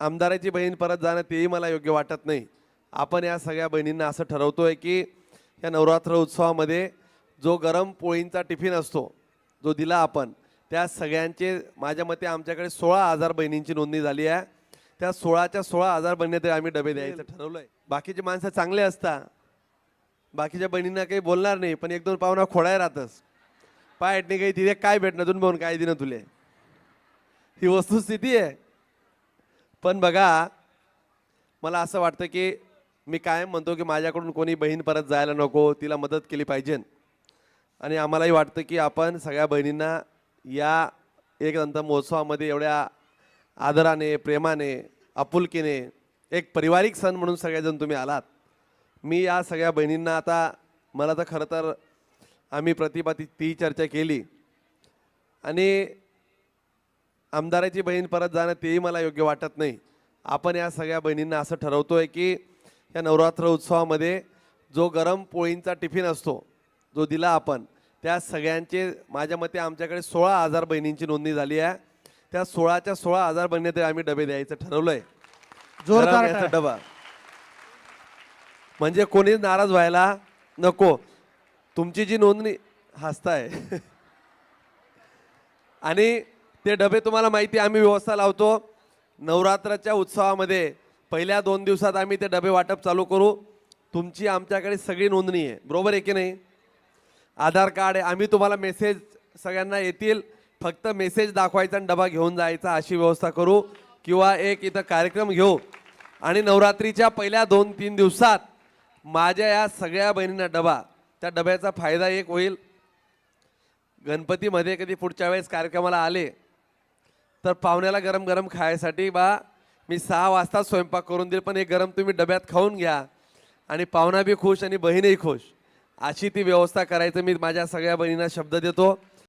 आमदाराची बहीण परत जाणं तेही मला योग्य वाटत नाही. आपण या सगळ्या बहिणींना असं ठरवतोय की या नवरात्र उत्सवामध्ये जो गरम पोळींचा टिफिन असतो जो दिला आपण त्या सगळ्यांचे माझ्या मते आमच्याकडे सोळा हजार बहिणींची नोंदणी झाली आहे. त्या सोळाच्या सोळा हजार बहिणी आम्ही डबे द्यायचं ठरवलंय. बाकीचे माणसं चांगले असतात बाकीच्या बहिणींना काही बोलणार नाही पण एक दोन पाहुणा खोडाय राहतच पाय नाही काही तिथे काय भेटणं तुम्ही बोल काय दिनं तुले. ही वस्तुस्थिती आहे. पण बघा मला असं वाटतं की मी कायम म्हणतो की माझ्याकडून कोणी बहीण परत जायला नको तिला मदत केली पाहिजे. आणि आम्हालाही वाटतं की आपण सगळ्या बहिणींना या एक दंत महोत्सवामध्ये एवढ्या आदराने प्रेमाने आपुलकीने एक पारिवारिक सण म्हणून सगळेजण तुम्ही आलात. मी या सगळ्या बहिणींना आता मला तर खरं तर आम्ही प्रतिभा ती ती चर्चा केली. आणि आमदाराची बहीण परत जाणं तेही मला योग्य वाटत नाही. आपण या सगळ्या बहिणींना असं ठरवतोय की या नवरात्र उत्सवामध्ये जो गरम पोळींचा टिफिन असतो जो दिला आपण त्या सगळ्यांचे माझ्या मते आमच्याकडे सोळा हजार बहिणींची नोंदणी झाली आहे. त्या सोळाच्या सोळा हजार बहिणी आम्ही डबे द्यायचं ठरवलंय. जोरदार गरम याचा टाळ्या. डबा. म्हणजे कोणीच नाराज व्हायला नको. तुमची जी नोंदणी हसताय. आणि ते डबे तुम्हाला माहिती आम्ही व्यवस्था लावतो. नवरात्राच्या उत्सवामध्ये पहिल्या दोन दिवसात आम्ही ते डबे वाटप चालू करू. तुमची आमच्याकडे सगळी नोंदणी आहे. बरोबर आहे की नाही? आधार कार्ड आहे. आम्ही तुम्हाला मेसेज सगळ्यांना येतील. फक्त मेसेज दाखवायचा आणि डबा घेऊन जायचा अशी व्यवस्था करू. किंवा एक इथं कार्यक्रम घेऊ. आणि नवरात्रीच्या पहिल्या दोन तीन दिवसात माझ्या या सगळ्या बहिणींना डबा. त्या डब्याचा फायदा एक होईल. गणपतीमध्ये कधी पुढच्या वेळेस कार्यक्रमाला आले तर पाहुण्याला गरम गरम खायसाठी बा मी सहा वाजता स्वयंपाक करून देईल पण हे गरम तुम्ही डब्यात खाऊन घ्या. आणि पाहुणा बी खुश आणि बहीणही खुश. अशी ती व्यवस्था करायचं मी माझ्या सगळ्या बहिणींना शब्द देतो.